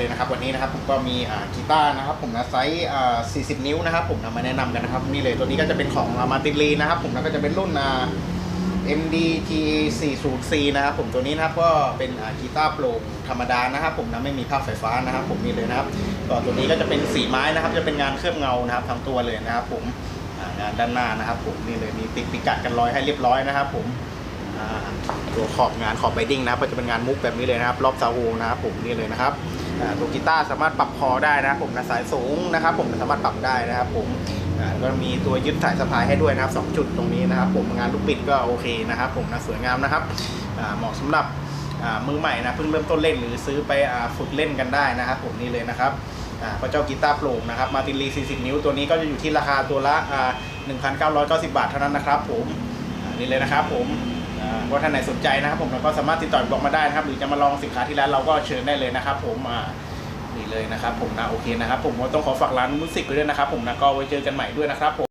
เลยนะครับวันนี้นะครับผมก็มีกีตาร์นะครับผมนะไซส์40 นิ้วนะครับผมนำมาแนะนำกันนะครับนี่เลยตัวนี้ก็จะเป็นของมาติลีนะครับผมแล้วก็จะเป็นรุ่น MDT 40C นะครับผมตัวนี้นะครับก็เป็นกีตาร์โปร่งธรรมดานะครับผมนะไม่มีภาคไฟฟ้านะครับผมนี่เลยนะครับก็ตัวนี้ก็จะเป็นสีไม้นะครับจะเป็นงานเคลือบเงานะครับทั้งตัวเลยนะครับผมงานด้านหน้านะครับผมนี่เลยมีติดพิกัดกันร้อยให้เรียบร้อยนะครับผม ตัวขอบงานขอบไบดิ้งนะครับก็จะเป็นงานมุกแบบนี้เลยนะครับ รอบซาโฮนะครับผมนี่เลยนะครับตัวกีตาร์สามารถปรับคอได้นะผมนะสายสูงนะครับ ผมสามารถปรับได้นะครับ ผมก็มีตัวยึดสายสะพายให้ด้วยนะครับสองจุดตรงนี้นะครับ ผมงานลูกบิดก็โอเคนะครับ ผมนะสวยงามนะครับเหมาะสำหรับมือใหม่นะเพิ่งเริ่มต้นเล่นหรือซื้อไปฝึกเล่นกันได้นะครับ ผมนี่เลยนะครับพระเจ้ากีตาร์โปร่งนะครับมาตินลี 40 นิ้วตัวนี้ก็จะอยู่ที่ราคาตัวละ 1,990 บาทเท่านั้นนะครับ ผมนี่เลยนะครับ ผม ว่าท่านไหนสนใจนะครับผมเราก็สามารถติดต่อบอกมาได้นะครับ หรือจะมาลองสินค้าที่ร้านเราก็เชิญได้เลยนะครับ ผมนี่เลยนะครับ ผมนะโอเคนะครับ ผมก็ต้องขอฝากร้านมุสิกด้วยนะครับ ผมนะก็ไว้เจอกันใหม่ด้วยนะครับผม